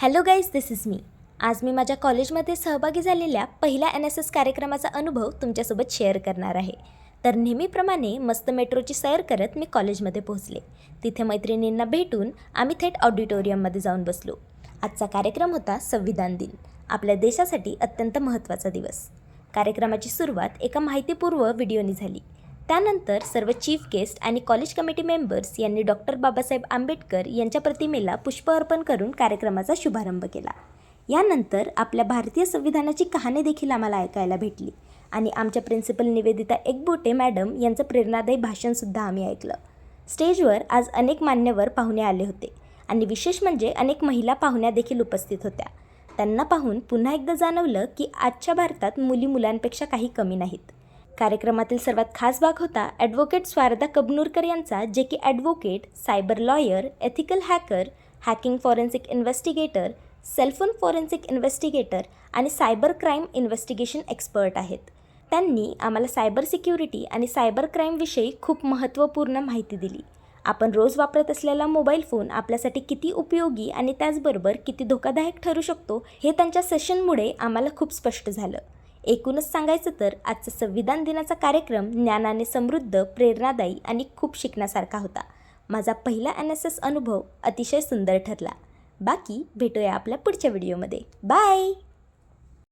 Hello guys this is मी आज मी माझ्या कॉलेजमध्ये सहभागी झालेल्या पहिल्या एन एस एस कार्यक्रमाचा अनुभव तुमच्यासोबत शेअर करणार आहे. तर नेहमीप्रमाणे मस्त मेट्रोची सैर करत मी कॉलेजमध्ये पोहोचले. तिथे मैत्रिणींना भेटून आम्ही थेट ऑडिटोरियममध्ये जाऊन बसलो. आजचा कार्यक्रम होता संविधान दिन आपल्या देशासाठी अत्यंत महत्त्वाचा दिवस. कार्यक्रमाची सुरुवात एका माहितीपूर्व व्हिडिओनी झाली. त्यानंतर सर्व चीफ गेस्ट आणि कॉलेज कमिटी मेंबर्स यांनी डॉक्टर बाबासाहेब आंबेडकर यांच्या प्रतिमेला पुष्प अर्पण करून कार्यक्रमाचा शुभारंभ केला. यानंतर आपल्या भारतीय संविधानाची कहाणी देखील आम्हाला ऐकायला भेटली आणि आमच्या प्रिन्सिपल निवेदिता एकबोटे मॅडम यांचं प्रेरणादायी भाषणसुद्धा आम्ही ऐकलं. स्टेजवर आज अनेक मान्यवर पाहुणे आले होते आणि विशेष म्हणजे अनेक महिला पाहुण्या देखील उपस्थित होत्या. त्यांना पाहून पुन्हा एकदा जाणवलं की आजच्या भारतात मुली मुलांपेक्षा काही कमी नाहीत. कार्यक्रमातील सर्वात खास भाग होता ॲडव्होकेट स्वारदा कबनूरकर यांचा जे की advocate cyber lawyer ethical hacker hacking forensic investigator cellphone forensic investigator आणि सायबर क्राईम इन्व्हेस्टिगेशन एक्सपर्ट आहेत. त्यांनी आम्हाला सायबर सिक्युरिटी आणि सायबर क्राईमविषयी खूप महत्त्वपूर्ण माहिती दिली. आपण रोज वापरत असलेला मोबाईल फोन आपल्यासाठी किती उपयोगी आणि त्याचबरोबर किती धोकादायक ठरू शकतो हे त्यांच्या सेशनमुळे आम्हाला खूप स्पष्ट झालं. एकूणच सांगायचं तर आजचा संविधान दिनाचा कार्यक्रम ज्ञानाने समृद्ध प्रेरणादायी आणि खूप शिकण्यासारखा होता. माझा पहिला एन एस एस अनुभव अतिशय सुंदर ठरला. बाकी भेटूया आपल्या पुढच्या व्हिडिओमध्ये. बाय!